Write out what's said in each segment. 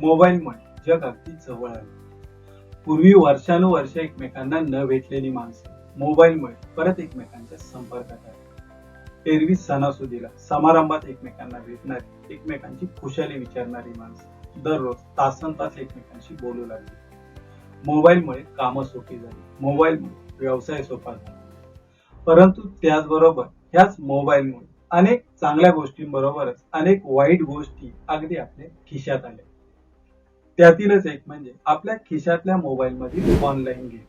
मोबाईलमुळे जग अगदी जवळ आले पूर्वी वर्षानुवर्ष एकमेकांना न भेटलेली माणसं मोबाईलमुळे परत एकमेकांच्या संपर्कात आली. एरवी सणासुदीला समारंभात एकमेकांना भेटणारी एकमेकांची खुशाली विचारणारी माणसं दररोज तासन तास एकमेकांशी बोलू लागली. मोबाईलमुळे कामं सोपी झाली मोबाईलमुळे व्यवसाय सोपा झाला. परंतु त्याचबरोबर ह्याच मोबाईलमुळे अनेक चांगल्या गोष्टींबरोबरच अनेक वाईट गोष्टी अगदी आपल्या खिशात आल्या. त्यातीलच एक म्हणजे आपल्या खिशातल्या मोबाईल मधील ऑनलाईन गेम.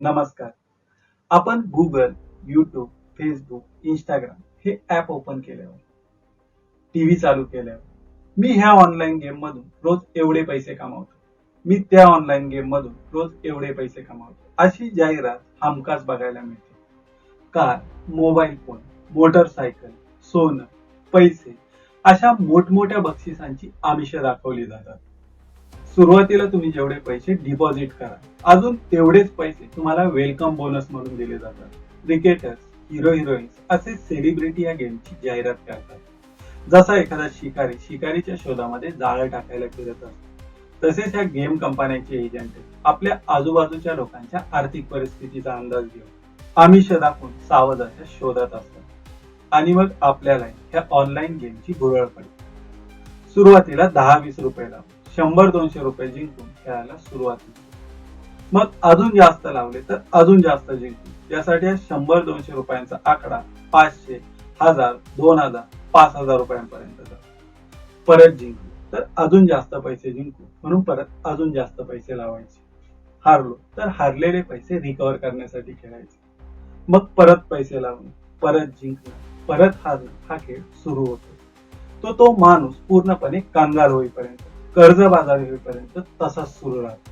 नमस्कार. आपण गुगल युट्यूब फेसबुक इंस्टाग्राम हे ऍप ओपन केल्यावर टीव्ही चालू केल्यावर मी ह्या ऑनलाईन गेम मधून रोज एवढे पैसे कमावतो. मी त्या ऑनलाईन गेम मधून रोज एवढे पैसे कमावतो. अशी जाहिरात हमखास बघायला मिळते. कार मोबाईल फोन मोटरसायकल सोनं पैसे अशा मोठमोठ्या बक्षिसांची आमिष दाखवली जातात. सुरुवातीला तुम्ही जेवढे पैसे डिपॉझिट करा अजून तेवढेच पैसे तुम्हाला वेलकम बोनस म्हणून दिले जातात. क्रिकेटर्स हिरो हिरोईन्स असे सेलिब्रिटी या गेमची जाहिरात करतात. जसा एखादा शिकारी शिकारीच्या शोधामध्ये जाळं टाकायला फिरत असतो. तसेच या गेम कंपन्यांचे एजंट आपल्या आजूबाजूच्या लोकांच्या आर्थिक परिस्थितीचा अंदाज घेऊन आमिष दाखवून सावध अशा शोधात असतात आणि मग आपल्याला ह्या ऑनलाईन गेमची भुरळ पडते. सुरुवातीला दहा वीस रुपये लावून शंभर दोनशे रुपये जिंकून खेळायला सुरुवात मग अजून जास्त लावले तर अजून जास्त जिंकून यासाठी शंभर दोनशे रुपयांचा आकडा पाचशे हजार दोन हजार पाच हजार रुपयांपर्यंत जातो. परत जिंकून. तर अजून जास्त पैसे जिंकू. म्हणून परत अजून जास्त पैसे लावायचे. हारलो तर हारलेले पैसे रिकवर करण्यासाठी खेळायचे. मग परत पैसे लावणे परत जिंकणं परत हारणं हा खेळ सुरू होतो. तो तो माणूस पूर्णपणे कांगार होईपर्यंत कर्जबाजारी होईपर्यंत तसाच सुरू राहतो.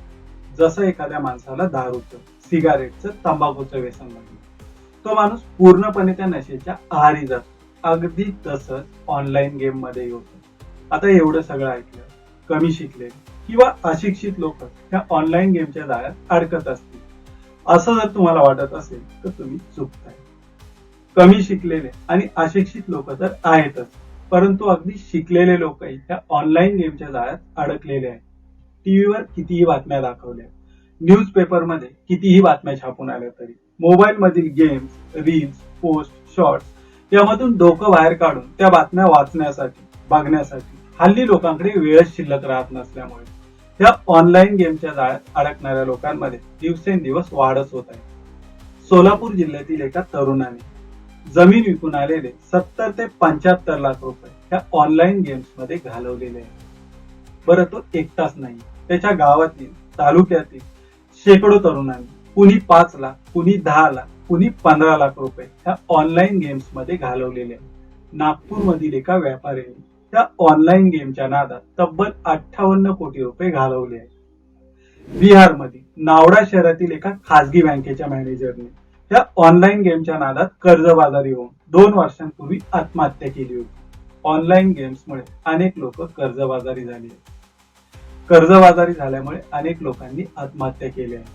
जसं एखाद्या माणसाला दारूचं सिगारेटचं तंबाखूचं व्यसन लागलं. तो माणूस पूर्णपणे त्या नशेच्या आहारी जातो. अगदी तसंच ऑनलाईन गेममध्ये होतो. आता एवढं सगळं ऐकलं कमी शिकले किंवा अशिक्षित लोक ह्या ऑनलाईन गेमच्या जाळ्यात अडकत असतील. असं जर तुम्हाला वाटत असेल तर तुम्ही चुकताय कमी शिकलेले आणि अशिक्षित लोक तर आहेतच परंतु अगदी शिकलेले लोकही त्या ऑनलाईन गेमच्या जाळ्यात अडकलेले आहेत. टीव्हीवर कितीही बातम्या दाखवल्या न्यूज पेपरमध्ये कितीही बातम्या छापून आल्या तरी मोबाईल मधील गेम्स रील्स पोस्ट शॉर्ट्स यामधून डोकं बाहेर काढून त्या बातम्या वाचण्यासाठी बघण्यासाठी हल्ली लोकांकडे वेळच शिल्लक राहत नसल्यामुळे या ऑनलाईन गेमच्या जाळ्यात अडकणाऱ्या लोकांमध्ये दिवसेंदिवस वाढच होत आहे. सोलापूर जिल्ह्यातील एका तरुणाने जमीन विकून आलेले सत्तर ते पंच्याहत्तर लाख रुपये ह्या ऑनलाईन गेम्समध्ये घालवलेले आहेत. बरं तो एकटाच नाही. त्याच्या गावातील तालुक्यातील शेकडो तरुणांनी कुणी पाच लाख कुणी दहा लाख कुणी पंधरा लाख रुपये ह्या ऑनलाईन गेम्समध्ये घालवलेले आहेत. नागपूर मधील एका व्यापाऱ्याने त्या ऑनलाईन गेमच्या नादात तब्बल अठ्ठावन्न कोटी रुपये घालवले आहेत. बिहारमध्ये नावडा शहरातील एका खासगी बँकेच्या मॅनेजरने त्या ऑनलाईन गेमच्या नादात कर्जबाजारी होऊन दोन वर्षांपूर्वी आत्महत्या केली होती. ऑनलाईन गेम्समुळे अनेक लोक कर्जबाजारी झाली आहेत. कर्जबाजारी झाल्यामुळे अनेक लोकांनी आत्महत्या केल्या आहेत.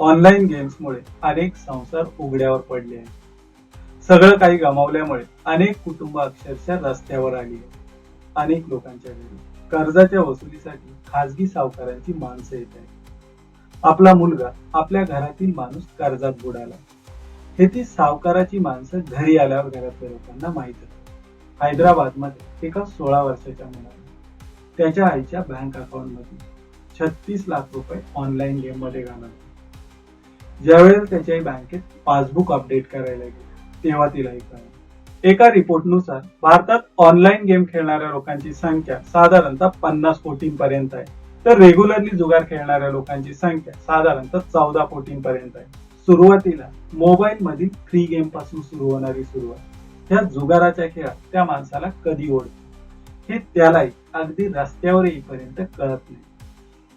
ऑनलाईन गेम्समुळे अनेक संसार उघड्यावर पडले आहेत. सगळं काही गमावल्यामुळे अनेक कुटुंब अक्षरशः रस्त्यावर आली आहेत. अनेक लोकांच्या घरी. कर्जाच्या वसुलीसाठी खाजगी सावकारांची माणसं येत आहेत. आपला मुलगा आपल्या घरातील माणूस कर्जात बुडाला. हे ती सावकाराची माणसं घरी आल्यावर घरातल्या लोकांना माहीत होतं हैदराबादमध्ये एका सोळा वर्षाच्या मुलाने त्याच्या आईच्या बँक अकाउंटमध्ये छत्तीस लाख रुपये ऑनलाईन गेममध्ये घालवले. ज्यावेळेस त्याच्या बँकेत पासबुक अपडेट करायला गेले तेव्हा तिला कळलं. एका रिपोर्टनुसार भारतात ऑनलाईन गेम खेळणाऱ्या लोकांची संख्या साधारणतः पन्नास कोटींपर्यंत आहे. तर रेग्युलरली जुगार खेळणाऱ्या लोकांची संख्या साधारणतः चौदा कोटींपर्यंत आहे. सुरुवातीला मोबाईल मधील फ्री गेमपासून सुरू होणारी सुरुवात. ह्या जुगाराच्या खेळात त्या माणसाला कधी ओढते? हे त्यालाही अगदी रस्त्यावर येईपर्यंत कळत नाही.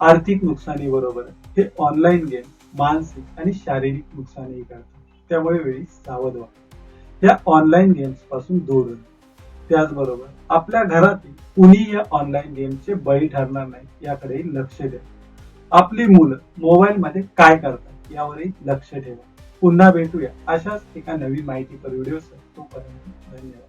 आर्थिक नुकसानी बरोबर हे ऑनलाईन गेम मानसिक आणि शारीरिक नुकसानही करतात. त्यामुळे वेळी सावध व्हा. या ऑनलाईन गेम्सपासून दूर त्याचबरोबर आपल्या घरातील कुणी या ऑनलाईन गेमचे बळी ठरणार नाही याकडे लक्ष द्या. आपली मुलं मोबाईल मध्ये काय करतात यावरही लक्ष ठेवा. पुन्हा भेटूया अशाच एका नवीन माहितीपर व्हिडिओ तोपर्यंत धन्यवाद.